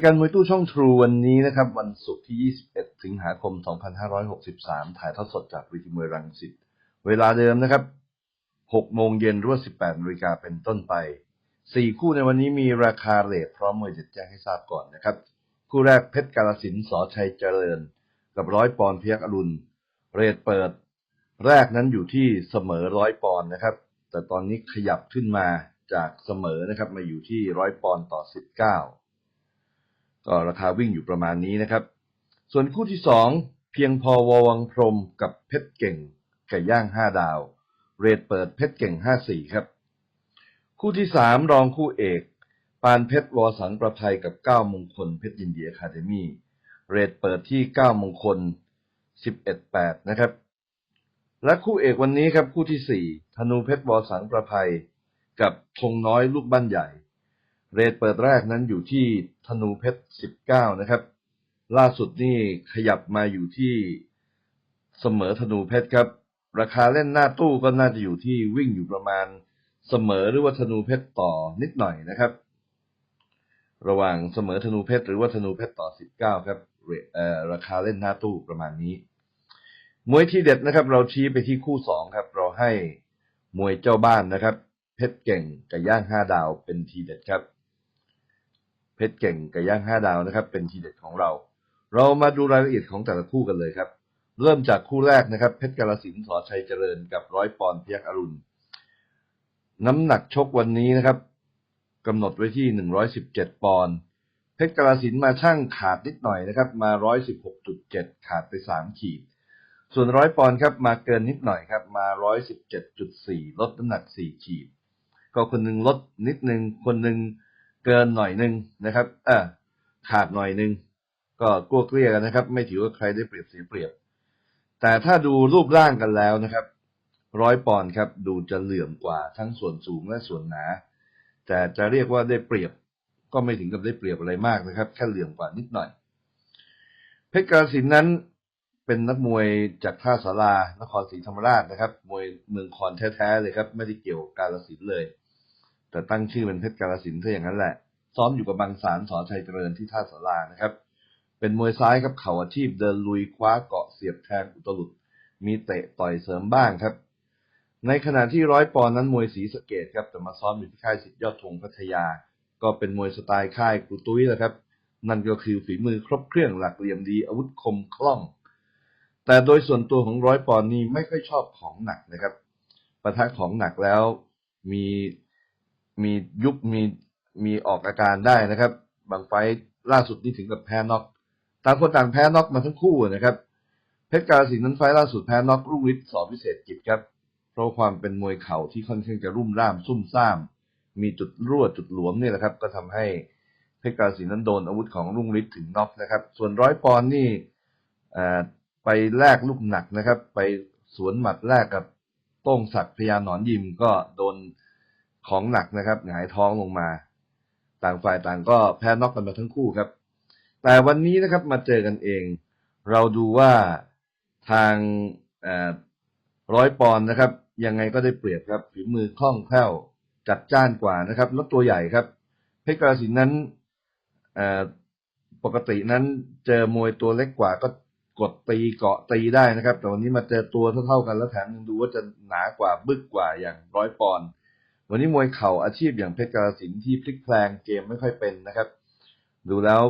ายการมวยตู้ช่องทรูวันนี้นะครับ วันศุกร์ที่ 21 สิงหาคม 2563 ถ่ายทอดสดจากวิทีมวยรังสิต เวลาเดิมนะครับ 6 โมงเย็นรือว่า18นาฬิกาเป็นต้นไป 4 คู่ในวันนี้มีราคาเรทพร้อมมวยจะแจ้งให้ทราบก่อนนะครับ คู่แรกเพชรกาลสินสอชัยเจริญ กับร้อยปอนด์พยักอรุณ เรทเปิด แรกนั้นอยู่ที่เสมอร้อยปอนนะครับ แต่ตอนนี้ขยับขึ้นมาจากเสมอนะครับมาอยู่ที่ร้อยปอนต่อ 19 ก็ราคาวิ่งอยู่ประมาณนี้นะครับ ส่วนคู่ที่สองเพียงพอววังพรมกับเพชรเก่งไก่ย่างห้าดาว เรทเปิดเพชรเก่งห้าสี่ครับ คู่ที่สามรองคู่เอก ปานเพชรวสังประภัยกับเก้ามงคลเพชรยินดีอะคาเดมี่เรทเปิดที่เก้ามงคลสิบเอ็ดแปดนะครับ และคู่เอกวันนี้ครับคู่ที่สี่ธนูเพชรวสังประภัยกับชงน้อยลูกบ้านใหญ่ เรทเปิดแรกนั้นอยู่ที่ธนูเพชรสิบเก้านะครับ ล่าสุดนี่ขยับมาอยู่ที่เสมอธนูเพชรครับ ราคาเล่นหน้าตู้ก็น่าจะอยู่ที่วิ่งอยู่ประมาณเสมอหรือว่าธนูเพชรต่อนิดหน่อยนะครับ ระหว่างเสมอธนูเพชรหรือว่าธนูเพชรต่อสิบเก้าครับรทเอ่อราคาเล่นหน้าตู้ประมาณนี้ มวยที่เด็ดนะครับ เราชี้ไปที่คู่สองครับ เราให้มวยเจ้าบ้านนะครับ เพชรเก่งกับย่างห้าดาวเป็นทีเด็ดครับ เพชรเก่งกับย่างห้าดาวนะครับ เป็นทีเด็ดของเรา เรามาดูรายละเอียดของแต่ละคู่กันเลยครับ เริ่มจากคู่แรกนะครับ เพชรกาลสินสอชัยเจริญกับร้อยปอนด์พยักอรุณ น้ำหนักชกวันนี้นะครับกำหนดไว้ที่หนึ่งร้อยสิบเจ็ดปอนด์เพชรกาลสินมาช่างขาดนิดหน่อยนะครับ มาร้อยสิบหกจุดเจ็ดขาดไปสามขีด ส่วนร้อยปอนด์ครับมาเกินนิดหน่อยครับ มาร้อยสิบเจ็ดจุดสี่ลดน้ำหนักสี่ขีด ก็คนหนึ่งลดนิดนึงคนหนึ่ง เกินหน่อยนึงนะครับเออขาดหน่อยนึง ก็กลัวเกลี้ยกันนะครับ ไม่ถือว่าใครได้เปรียบเสียเปรียบ แต่ถ้าดูรูปร่างกันแล้วนะครับ ร้อยปอนด์ครับ ดูจะเหลื่อมกว่าทั้งส่วนสูงและส่วนหนา แต่จะเรียกว่าได้เปรียบ ก็ไม่ถึงกับได้เปรียบอะไรมากนะครับ แค่เหลื่อมกว่านิดหน่อย เพชรกาสินนั้นเป็นนักมวยจากท่าสารานครศรีธรรมราชนะครับ มวยเมืองคอนแท้ๆเลยครับ ไม่ได้เกี่ยวกับกาฬสินเลย แต่ตั้งชื่อเป็นเพชรกาฬสินธุ์ถ้าอย่างนั้นแหละซ้อมอยู่กับบางสารสอชัยเจริญที่ท่าสารานะครับ เป็นมวยซ้ายครับเข่าอาชีพเดินลุยคว้าเกาะเสียบแทงอุตลุด มีเตะต่อยเสริมบ้างครับ ในขณะที่ร้อยปอนนั้นมวยศรีสเกดครับแต่มาซ้อมอยู่ที่ค่ายสิทธิยอดธงพัทยา ก็เป็นมวยสไตล์ค่ายครูตุ้ยแหละครับ นั่นก็คือฝีมือครบเครื่องหลักเหลี่ยมดีอาวุธคมคล่อง แต่โดยส่วนตัวของร้อยปอนนี่ไม่ค่อยชอบของหนักนะครับ ประทะของหนักแล้วมี มียุบมีมีออกอาการได้นะครับ บางไฟล่าสุดนี่ถึงกับแพ้น็อกต่างคนต่างแพ้น็อกมาทั้งคู่นะครับ เพชรกาฬสินนั้นไฟล่าสุดแพ้น็อกรุ่งฤทธิ์สอพิเศษกิจครับ เพราะความเป็นมวยเข่าที่ค่อนข้างจะรุ่มร่ามซุ่มซ่าม มีจุดรั่วจุดหลวมเนี่ยแหละครับ ก็ทำให้เพชรกาฬสินนั้นโดนอาวุธของรุ่งฤทธิ์ถึงน็อกนะครับ ส่วนร้อยปอนนี่เอ่อไปแลกลูกหนักนะครับ ไปสวนหมัดแลกกับโต้งศักดิ์พยาหนอนยิมก็โดน ของหนักนะครับหงายท้องลงมา ต่างฝ่ายต่างก็แพ้น็อกกันมาทั้งคู่ครับ แต่วันนี้นะครับมาเจอกันเอง เราดูว่าทางร้อยปอนนะครับ ยังไงก็ได้เปรียบครับฝีมือคล่องแคล่วจัดจ้านกว่านะครับแล้วตัวใหญ่ครับ เพชรกาสินนั้นปกตินั้นเจอมวยตัวเล็กกว่าก็กดตีเกาะตีได้นะครับ แต่วันนี้มาเจอตัวเท่าๆกันแล้วแถมยังดูว่าจะหนากว่าบึกกว่าอย่างร้อยปอนด์ วันนี้มวยเข่าอาชีพอย่างเพชรกาฬสินที่พลิกแพลงเกมไม่ค่อยเป็นนะครับ ดูแล้ว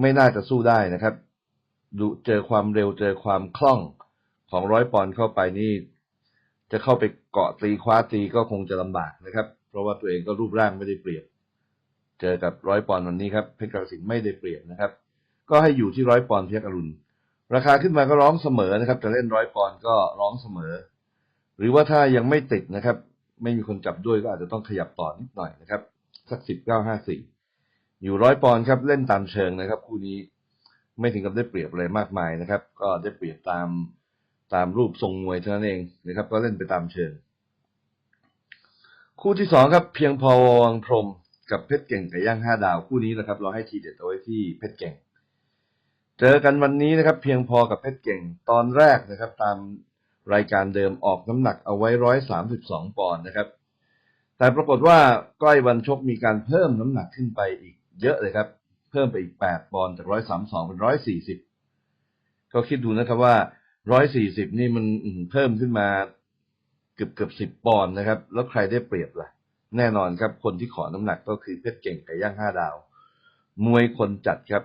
ไม่น่าจะสู้ได้นะครับ ดูเจอความเร็วเจอความคล่องของร้อยปอนด์เข้าไปนี่ จะเข้าไปเกาะตีคว้าตีก็คงจะลำบากนะครับ เพราะว่าตัวเองก็รูปร่างไม่ได้เปรียบ เจอกับร้อยปอนด์วันนี้ครับเพชรกระสินไม่ได้เปรียบนะครับ ก็ให้อยู่ที่ร้อยปอนด์เพียกอรุณราคาขึ้นมาก็ร้องเสมอนะครับ จะเล่นร้อยปอนด์ก็ร้องเสมอ หรือว่าถ้ายังไม่ติดนะครับ ไม่มีคนจับด้วยก็อาจจะต้องขยับต่อนิดหน่อยนะครับ สักสิบเก้าห้าสี่อยู่ร้อยปอนด์ครับ เล่นตามเชิงนะครับ คู่นี้ไม่ถึงกับได้เปรียบอะไรมากมายนะครับ ก็ได้เปรียบตามตามรูปทรงมวยเท่านั้นเองนะครับ ก็เล่นไปตามเชิง คู่ที่สองครับ เพียงพอวังพรมกับเพชรเก่งไก่ย่างห้าดาวคู่นี้นะครับ เราให้ทีเด็ดเอาไว้ที่เพชรเก่ง เจอกันวันนี้นะครับ เพียงพอกับเพชรเก่งตอนแรกนะครับ ตาม รายการเดิมออกน้ำหนักเอาไว้ร้อยสามสิบสองปอนด์นะครับ แต่ปรากฏว่าใกล้วันชกมีการเพิ่มน้ำหนักขึ้นไปอีกเยอะเลยครับ เพิ่มไปอีก8ปดปอนด์จาก132เป็น140ก็คิดดูนะครับว่า140นี่มันอื้อหือเพิ่มขึ้นมาเกือบเกือบ10ปอนด์นะครับ แล้วใครได้เปรียบล่ะ แน่นอนครับ คนที่ขอน้ำหนักก็คือเพชรเก่งไก่ย่าง5ดาว มวยคนจัดครับ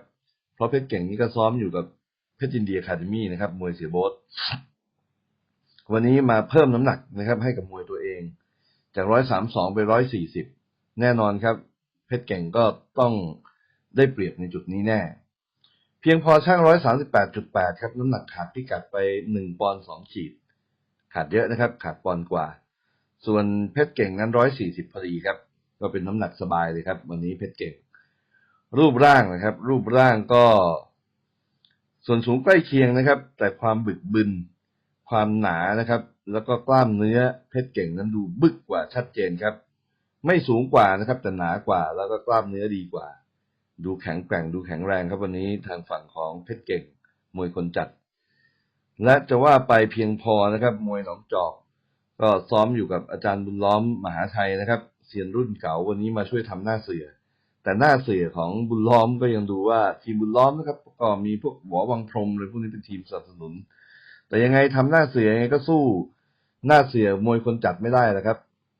เพราะเพชรเก่งนี่ก็ซ้อมอยู่กับเพชรยินเดีอะคาเดมี่นะครับ มวยเสียโบส วันนี้มาเพิ่มน้ำหนักนะครับ ให้กับมวยตัวเอง จาก132ไป140แน่นอนครับ เพชรเก่งก็ต้องได้เปรียบในจุดนี้แน่ เพียงพอช่าง138.8ครับน้ำหนักขาดพิกัดไป1ปอนด์2ขีด ขาดเยอะนะครับ ขาดปอนด์กว่า ส่วนเพชรเก่งนั้น140พอดีครับ ก็เป็นน้ำหนักสบายเลยครับ วันนี้เพชรเก่ง รูปร่างนะครับ รูปร่างก็ ส่วนสูงใกล้เคียงนะครับ แต่ความบึกบึน ความหนานะครับ แล้วก็กล้ามเนื้อเพชรเก่งนั้นดูบึกกว่าชัดเจนครับ ไม่สูงกว่านะครับ แต่หนากว่าแล้วก็กล้ามเนื้อดีกว่า ดูแข็งแกร่งดูแข็งแรงครับวันนี้ทางฝั่งของเพชรเก่ง มวยคนจัด และจะว่าไปเพียงพอนะครับ มวยหนองจอก ก็ซ้อมอยู่กับอาจารย์บุญล้อมมหาไทยนะครับเซียนรุ่นเก่าวันนี้มาช่วยทำหน้าเสือแต่หน้าเสือของบุญล้อมก็ยังดูว่าทีมบุญล้อมนะครับก็มีพวกหัววังพรหมเลยพวกนี้เป็นทีมสนับสนุน แต่ยังไงทำหน้าเสือยังไงก็สู้หน้าเสือมวยคนจัดไม่ได้นะครับ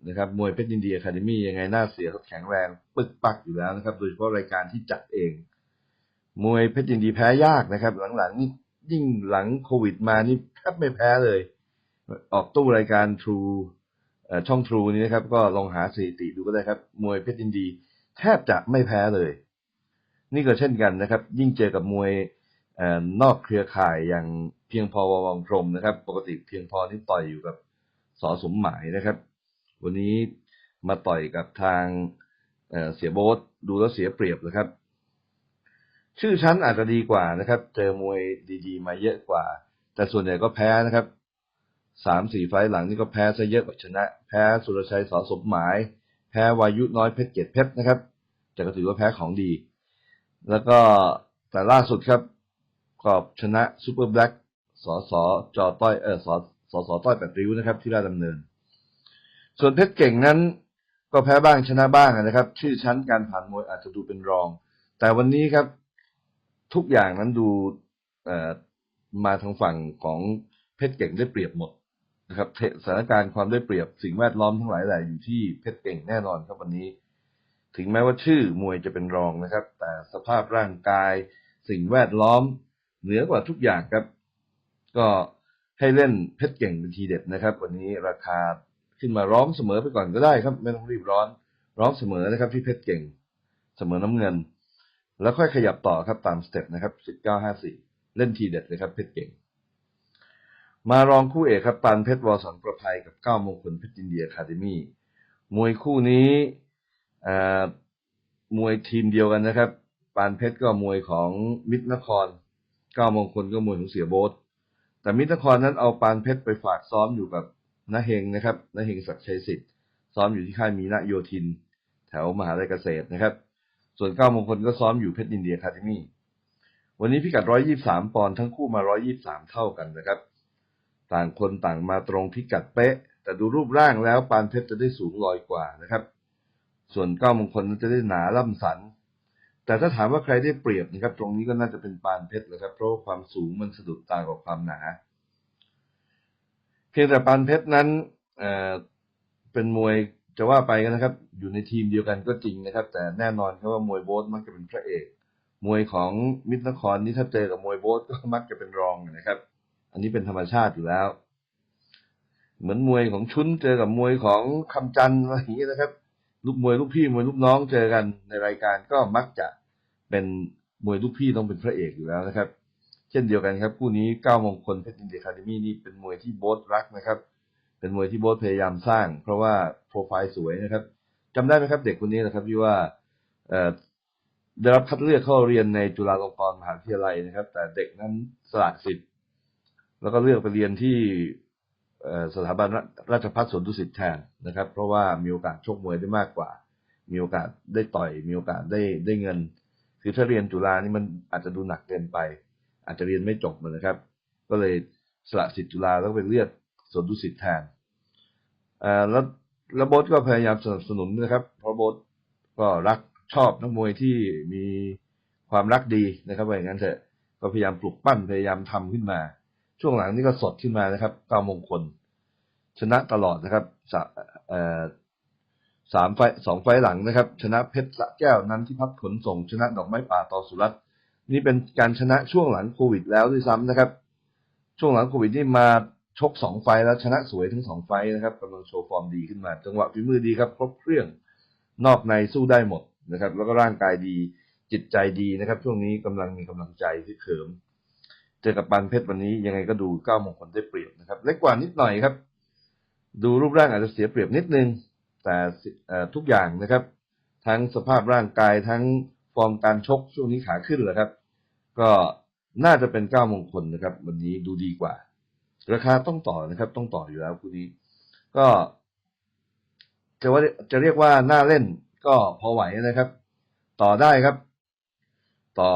นะครับมวยเพชรยินดีอะคาเดมี่ยังไงหน้าเสือเขาแข็งแรงปึกปักอยู่แล้วนะครับ โดยเฉพาะรายการที่จัดเอง มวยเพชรยินดีแพ้ยากนะครับ หลังๆนี่ยิ่งหลังโควิดมานี่แทบไม่แพ้เลย ออกตู้รายการ True เอ่อช่อง True นี้นะครับ ก็ลองหาสถิติดูก็ได้ครับ มวยเพชรยินดี แทบจะไม่แพ้เลย นี่ก็เช่นกันนะครับ ยิ่งเจอกับมวย นอกเครือข่ายอย่างเพียงพอวังพรมนะครับ ปกติเพียงพอนี่ต่อยอยู่กับสอสมหมายนะครับ วันนี้มาต่อยกับทางเเสียโบ๊ทดูแล้วเสียเปรียบเลยครับ ชื่อชั้นอาจจะดีกว่านะครับ เจอมวยดีๆ มาเยอะกว่า แต่ส่วนใหญ่ก็แพ้นะครับสามสี่ไฟล์หลังนี่ก็แพ้ซะเยอะกว่าชนะ แพ้สุรชัยสอสมหมาย แพ้วายุน้อยเพชรเกยรตเพชรนะครับ แต่ก็ถือว่าแพ้ของดี แล้วก็แต่ล่าสุดครับ ก็ชนะซูเปอร์แบล็กสอสอจอต้อยเออสอสอสอต้อยแปดริ้วนะครับ ที่ราชดำเนิน ส่วนเพชรเก่งนั้นก็แพ้บ้างชนะบ้างนะครับ ชื่อชั้นการผ่านมวยอาจจะดูเป็นรอง แต่วันนี้ครับทุกอย่างนั้นดูเอ่อมาทางฝั่งของเพชรเก่งได้เปรียบหมดนะครับสถานการณ์ความได้เปรียบสิ่งแวดล้อมทั้งหลายแหล่อยู่ที่เพชรเก่งแน่นอนครับวันนี้ ถึงแม้ว่าชื่อมวยจะเป็นรองนะครับ แต่สภาพร่างกาย สิ่งแวดล้อม เหนือกว่าทุกอย่างครับ ก็ให้เล่นเพชรเก่งเป็นทีเด็ดนะครับ วันนี้ราคาขึ้นมาร้องเสมอไปก่อนก็ได้ครับ ไม่ต้องรีบร้อน ร้องเสมอนะครับที่เพชรเก่งเสมอน้ำเงิน แล้วค่อยขยับต่อครับตามสเต็ปนะครับสิบเก้าห้าสี่เล่นทีเด็ดเลยครับเพชรเก่ง มารองคู่เอกครับปานเพชรวอสันประภัยกับเก้ามงคลเพชรินเดียคาเดมี่มวยคู่นี้อ่ามวยทีมเดียวกันนะครับ ปานเพชรก็มวยของมิตรนคร เก้ามงคลก็มวยของเสียโบ๊ทแต่มิตรครนั้นเอาปานเพชรไปฝากซ้อมอยู่กับนาเฮงนะครับนาเฮงศักดิ์ชัยสิทธิ์ซ้อมอยู่ที่ค่ายมีนาโยธิน แถวมหาลัยเกษตรนะครับ ส่วนเก้ามงคลก็ซ้อมอยู่เพชรยินเดียคาเดมี่วันนี้พิกัด123ปอนด์ทั้งคู่มา123เท่ากันนะครับ ต่างคนต่างมาตรงพิกัดเป๊ะ แต่ดูรูปร่างแล้วปานเพชรจะได้สูงลอยกว่านะครับ ส่วนเก้ามงคลนั้นจะได้หนาล่ำสัน แต่ถ้าถามว่าใครได้เปรียบนะครับ ตรงนี้ก็น่าจะเป็นปานเพชรนะครับ เพราะาความสูงมันสะดุดตากว่าความหนา เพียงแต่ปานเพชรนั้นเอ่อเป็นมวยจะว่าไปกันนะครับ อยู่ในทีมเดียวกันก็จริงนะครับ แต่แน่นอนครับว่ามวยโบ๊ทมักจะเป็นพระเอก มวยของมิตรนครนี่ถ้าเจอกับมวยโบ๊ทก็มักจะเป็นรองนะครับ อันนี้เป็นธรรมชาติอยู่แล้ว เหมือนมวยของชุนเจอกับมวยของคำจันอะไรอย่างนี้นะครับลูกมวยลูกพี่มวยลูกน้องเจอกันในรายการก็มักจะ เป็นมวยลูกพี่ต้องเป็นพระเอกอยู่แล้วนะครับ เช่นเดียวกันครับคู่นี้เก้ามงคลเพชรินเดคาเดมี่นี่เป็นมวยที่โบ๊ทรักนะครับ เป็นมวยที่โบ๊ทพยายามสร้าง เพราะว่าโปรไฟล์สวยนะครับจำได้ไหมครับเด็กคนนี้นะครับที่ว่าได้รับคัดเลือกเข้าเรียนในจุฬาลงกรณ์มหาวิทยาลัยนะครับ แต่เด็กนั้นสละสิทธิ์แล้วก็เลือกไปเรียนที่สถาบันราชภัฏสวนดุสิตแทนนะครับ เพราะว่ามีโอกาสชกมวยได้มากกว่า มีโอกาสได้ต่อย มีโอกาสได้ได้เงิน คือถ้าเรียนจุฬานี่มันอาจจะดูหนักเกินไป อาจจะเรียนไม่จบเหมือนนะครับ ก็เลยสละสิทธิ์จุฬาแล้วไปเลือกสวนดุสิตแทนอ่อแล้วแล้วโบ๊ทก็พยายามสนับสนุนนะครับ เพราะโบ๊ทก็รักชอบนักมวยที่มีความรักดีนะครับว่าอย่างนั้นเถอะก็พยายามปลุกปั้นพยายามทำขึ้นมา ช่วงหลังนี่ก็สดขึ้นมานะครับเก้ามงคลชนะตลอดนะครับ สามไฟสองไฟหลังนะครับ ชนะเพชรสะแก้วนั้นที่พักขนส่งชนะดอกไม้ป่าต่อสุรัตน์นี่เป็นการชนะช่วงหลังโควิด แล้วด้วยซ้ำนะครับ ช่วงหลังโควิดนี่มาชกสองไฟแล้วชนะสวยทั้งสองไฟนะครับกำลังโชว์ฟอร์มดีขึ้นมา จังหวะฝีมือดีครับครบเครื่องนอกในสู้ได้หมดนะครับ แล้วก็ร่างกายดีจิตใจดีนะครับ ช่วงนี้กำลังมีกำลังใจที่เขิมเจอกับปานเพชรวันนี้ยังไงก็ดูเก้ามงคลได้เปรียบนะครับ เล็กกว่านิดหน่อยครับ ดูรูปร่างอาจจะเสียเปรียบนิดนึง แต่ทุกอย่างนะครับ ทั้งสภาพร่างกายทั้งฟอร์มการชกช่วงนี้ขาขึ้นแหละครับ ก็น่าจะเป็นเก้ามงคลนะครับ วันนี้ดูดีกว่า ราคาต้องต่อนะครับ ต้องต่ออยู่แล้วคู่นี้ ก็จะว่าจะเรียกว่าน่าเล่นก็พอไหวนะครับ ต่อได้ครับ ต่อ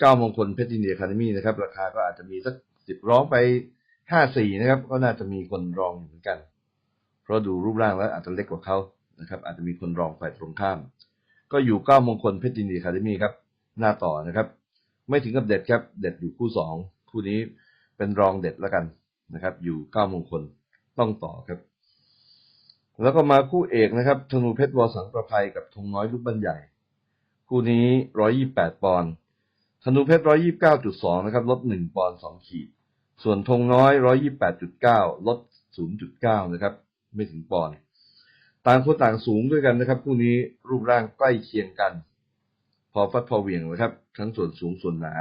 เก้ามงคลเพชรอินเดียคาเดมี่นะครับ ราคาก็อาจจะมีสักสิบร้องไปห้าสี่นะครับ ก็น่าจะมีคนรองอยู่เหมือนกัน เพราะดูรูปร่างแล้วอาจจะเล็กกว่าเขานะครับอาจจะมีคนรองฝ่ายตรงข้าม ก็อยู่เก้ามงคลเพชรอินดีคาเดมี่ครับ หน้าต่อนะครับ ไม่ถึงกับเด็ดครับ เด็ดอยู่คู่สองคู่นี้เป็นรองเด็ดแล้วกันนะครับ อยู่เก้ามงคลต้องต่อครับ แล้วก็มาคู่เอกนะครับธนูเพชรวอสังประภัยกับธงน้อยลูกบันใหญ่ คู่นี้ร้อยยี่แปดปอนด์ธนูเพชรร้อยยี่บเก้าจุดสองนะครับลดหนึ่งปอนด์สองขีด ส่วนธงน้อยร้อยยี่แปดจุดเก้าลดศูนย์จุดเก้านะครับ ไม่ถึงปอนด์ต่างคนต่างสูงด้วยกันนะครับคู่นี้รูปร่างใกล้เคียงกัน พอฟัดพอเหวี่ยงนะครับ ทั้งส่วนสูงส่วนหนา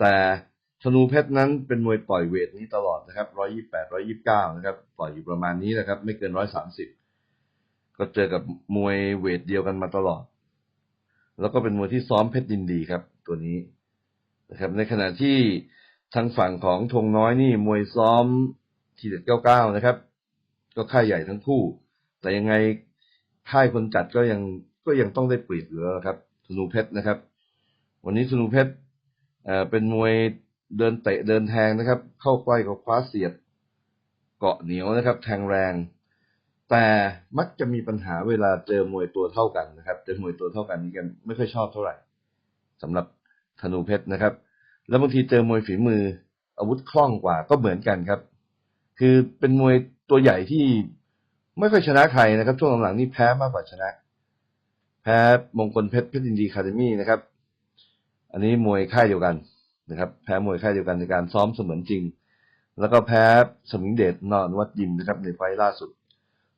แต่ธนูเพชรนั้นเป็นมวยต่อยเวทนี้ตลอดนะครับร้อยยี่แปดร้อยี่บเก้านะครับต่อยอยู่ประมาณนี้นะครับ ไม่เกินร้อยสามสิบก็เจอกับมวยเวทเดียวกันมาตลอด แล้วก็เป็นมวยที่ซ้อมเพชรดินดีครับ ตัวนี้นะครับ ในขณะที่ทางฝั่งของธงน้อยนี่มวยซ้อมทีเด็ดเก้าเก้านะครับ ก็ค่ายใหญ่ทั้งคู่ แต่ยังไงค่ายคนจัดก็ยังก็ยังต้องได้เปรียบอยู่แล้วครับธนูเพชรนะครับ วันนี้ธนูเพชรเอ่อเป็นมวยเดินเตะเดินแทงนะครับ เข้าใกล้กับคว้าเสียด เกาะเหนียวนะครับ แทงแรง แต่มักจะมีปัญหาเวลาเจอมวยตัวเท่ากันนะครับ เจอมวยตัวเท่ากันนี่กันไม่ค่อยชอบเท่าไหร่สำหรับธนูเพชรนะครับ แล้วบางทีเจอมวยฝีมืออาวุธคล่องกว่าก็เหมือนกันครับ คือเป็นมวย ตัวใหญ่ที่ไม่ค่อยชนะใครนะครับ ช่วงหลังๆนี่แพ้มากกว่าชนะ แพ้มงคลเพชรเพชรยินดีคาเดมี่นะครับ อันนี้มวยค่ายเดียวกันนะครับ แพ้มวยค่ายเดียวกันในการซ้อมเสมือนจริง แล้วก็แพ้สมิงเดชนอนวัดยิมนะครับ ในไฟล์ล่าสุด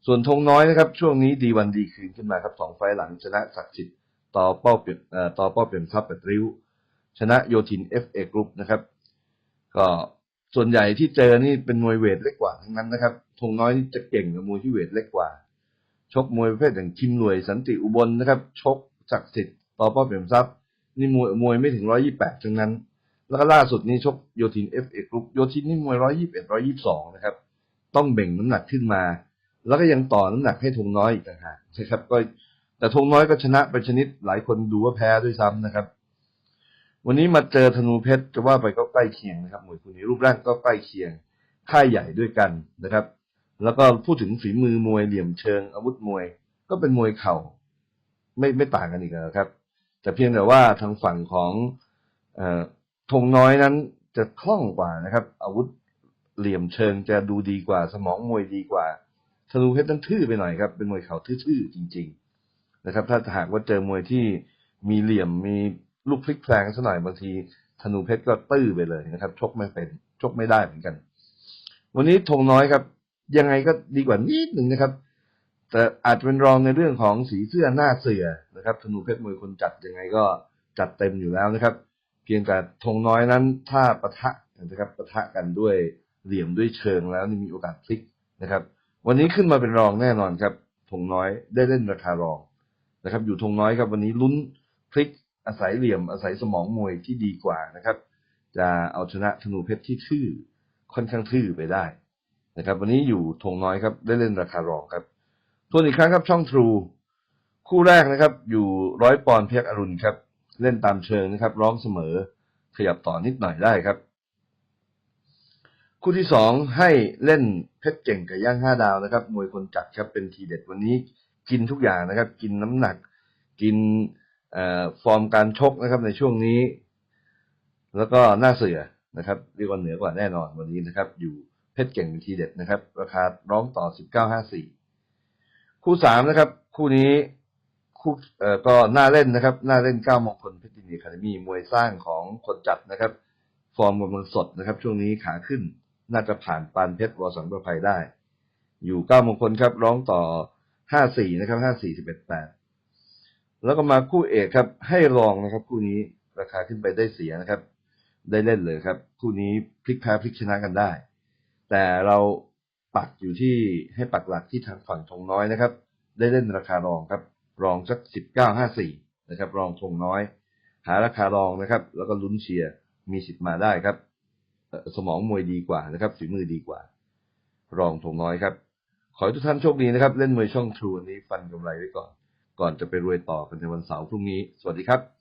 ส่วนธงน้อยนะครับ ช่วงนี้ดีวันดีคืนขึ้นมาครับสองไฟล์หลังชนะศักดิ์สิทธิ์ต่อเป้าเปลี่ยนต่อเป้าเปลี่ยนทรัพย์แปดริ้ว ชนะโยธิน FA Group นะครับ ก็ส่วนใหญ่ที่เจอนี่เป็นมวยเวทเล็กกว่าทั้งนั้นนะครับ ธงน้อยนี่จะเก่งกับมวยที่เวทเล็กกว่า ชกมวยประเภทอย่างคิมรวยสันติอุบลนะครับ ชกศักดิ์สิทธิ์ต่อป้าเปี่ยนทรัพย์นี่มวยมวยไม่ถึงร้อยยี่แปดทั้งนั้น แล้วก็ล่าสุดนี้ชกโยธิน FA Group โยธินนี่มวยร้อยยี่สิบเอ็ดร้อยยี่สิบสองนะครับ ต้องเบ่งน้ำหนักขึ้นมา แล้วก็ยังต่อน้ำหนักให้ธงน้อยอีกต่างหากนะครับ ก็แต่ธงน้อยก็ชนะไปชนิดหลายคนดูว่าแพ้ด้วยซ้ำนะครับวันนี้มาเจอธนูเพชรจะว่าไปก็ใกล้เคียงนะครับมวยคู่นี้รูปร่างก็ใกล้เคียงค่ายใหญ่ด้วยกันนะครับ แล้วก็พูดถึงฝีมือมวยเหลี่ยมเชิงอาวุธมวย ก็เป็นมวยเข่า ไม่ไม่ต่างกันอีกแล้วครับ แต่เพียงแต่ว่าทางฝั่งของอธงน้อยนั้นจะคล่องกว่านะครับ อาวุธเหลี่ยมเชิงจะดูดีกว่าสมองมวยดีกว่าธนูเพชรนั้นทื่อไปหน่อยครับ เป็นมวยเข่าทื่อๆจริง ๆ นะครับ ถ้าหากว่าเจอมวยที่มีเหลี่ยมมีลูกพลิกแพลงสักหน่อยบางทีธนูเพชรก็ตื้อไปเลยนะครับ ชกไม่เป็นชกไม่ได้เหมือนกัน วันนี้ธงน้อยครับ ยังไงก็ดีกว่านิดหนึ่งนะครับ แต่อาจเป็นรองในเรื่องของสีเสื้อหน้าเสือนะครับธนูเพชรมวยคนจัดยังไงก็จัดเต็มอยู่แล้วนะครับ เพียงแต่ธงน้อยนั้นถ้าปะทะนะครับปะทะกันด้วยเหลี่ยมด้วยเชิงแล้วนี่มีโอกาสพลิกนะครับ วันนี้ขึ้นมาเป็นรองแน่นอนครับธงน้อยได้เล่นราคารองนะครับ อยู่ธงน้อยครับวันนี้ลุ้นพลิกอาศัยเหลี่ยมอาศัยสมองมวยที่ดีกว่านะครับ จะเอาชนะธนูเพชรที่ทื่อค่อนข้างทื่อไปได้ นะครับวันนี้อยู่ธงน้อยครับได้เล่นราคารองครับทวนอีกครั้งครับช่องทรูคู่แรกนะครับ อยู่ร้อยปอนเพียกอรุณครับ เล่นตามเชิงนะครับ ร้องเสมอ ขยับต่อนิดหน่อยได้ครับ คู่ที่สองให้เล่นเพชรเก่งกับย่างห้าดาวนะครับมวยคนจัดครับเป็นทีเด็ดวันนี้กินทุกอย่างนะครับ กินน้ำหนัก กินเอ่อฟอร์มการชกนะครับในช่วงนี้ แล้วก็หน้าเสือนะครับเรียกว่าเหนือกว่าแน่นอนวันนี้นะครับ อยู่ เพชรเก่งเป็นทีเด็ดนะครับ ราคาร้องต่อ 1954 คู่สามนะครับ คู่นี้คู่เอ่อก็น่าเล่นนะครับ น่าเล่นเก้ามงคลเพชรยินดีคาเดมีมวยสร้างของคนจัดนะครับ ฟอร์มกำลังสดนะครับ ช่วงนี้ขาขึ้นน่าจะผ่านปานเพชรวสังประภัยได้ อยู่เก้ามงคลครับ ร้องต่อ 54 นะครับ 54 11 8 แล้วก็มาคู่เอกครับ ให้รองนะครับ คู่นี้ราคาขึ้นไปได้เสียนะครับ ได้เล่นเลยครับ คู่นี้พลิกแพ้พลิกชนะกันได้ แต่เราปักอยู่ที่ให้ปักหลักที่ทางฝั่งธงน้อยนะครับ ได้เล่นราคารองครับ รองสัก19.54นะครับ รองธงน้อย หาราคารองนะครับ แล้วก็ลุ้นเชียร์มีสิทธิ์มาได้ครับ สมองมวยดีกว่านะครับฝีมือดีกว่า รองธงน้อยครับ ขอให้ทุกท่านโชคดีนะครับ เล่นมวยช่องทรูนี้ฟันกำไรไว้ก่อน ก่อนจะไปรวยต่อกันในวันเสาร์พรุ่งนี้ สวัสดีครับ